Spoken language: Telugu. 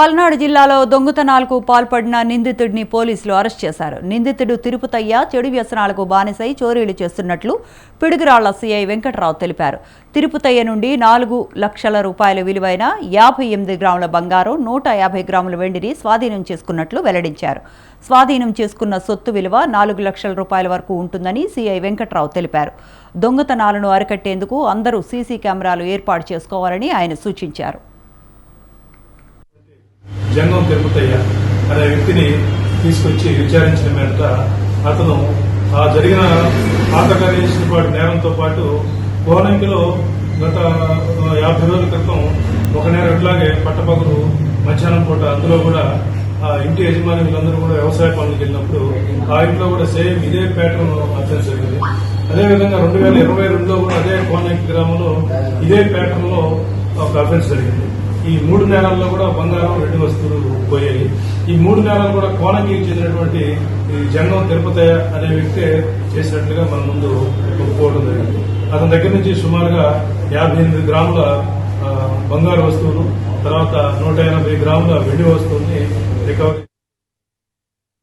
పల్నాడు జిల్లాలో దొంగతనాలకు పాల్పడిన నిందితుడిని పోలీసులు అరెస్ట్ చేశారు. నిందితుడు తిరుపతయ్య చెడు వ్యసనాలకు బానిసై చోరీలు చేస్తున్నట్లు పిడుగురాళ్ళ సీఐ వెంకట్రావు తెలిపారు. తిరుపతయ్య నుండి నాలుగు లక్షల రూపాయల విలువైన యాభై ఎనిమిది గ్రాముల బంగారం నూట యాభై గ్రాముల వెండిని స్వాధీనం చేసుకున్నట్లు వెల్లడించారు. స్వాధీనం చేసుకున్న సొత్తు విలువ నాలుగు లక్షల రూపాయల వరకు ఉంటుందని సీఐ వెంకట్రావు తెలిపారు. దొంగతనాలను అరికట్టేందుకు అందరూ సీసీ కెమెరాలు ఏర్పాటు చేసుకోవాలని ఆయన సూచించారు. జంగం తిరుపతయ్య అనే వ్యక్తిని తీసుకొచ్చి విచారించిన మేరట అతను ఆ జరిగిన పాతకాలేసిన పాటు నేరంతో పాటు కోనంకిలో గత యాభై రోజుల క్రితం ఒక నేరం ఇట్లాగే పట్టపగలు మధ్యాహ్నం పూట అందులో కూడా ఆ ఇంటి యజమాని వీళ్ళందరూ కూడా వ్యవసాయ పనులకు వెళ్ళినప్పుడు ఆ ఇంట్లో కూడా సేమ్ ఇదే ప్యాటర్న్ అర్థం జరిగింది. అదేవిధంగా రెండు వేల ఇరవై రెండులో కూడా అదే కోనంకి గ్రామంలో ఇదే ప్యాటర్న్లో ఒక అఫెన్స్ జరిగింది. ఈ మూడు నేలల్లో కూడా బంగారం రెండు వస్తువులు పోయాయి. ఈ మూడు నేలలు కూడా కోనకి చెందినటువంటి ఈ జంగం తిరుపతి అనే వ్యక్తి చేసినట్లుగా మన ముందు ఒప్పుకోవడం జరిగింది. అతని దగ్గర నుంచి సుమారుగా యాభై ఎనిమిది గ్రాముల బంగారు వస్తువులు తర్వాత నూట ఎనభై గ్రాముల వెండి వస్తువుల్ని రికవరీ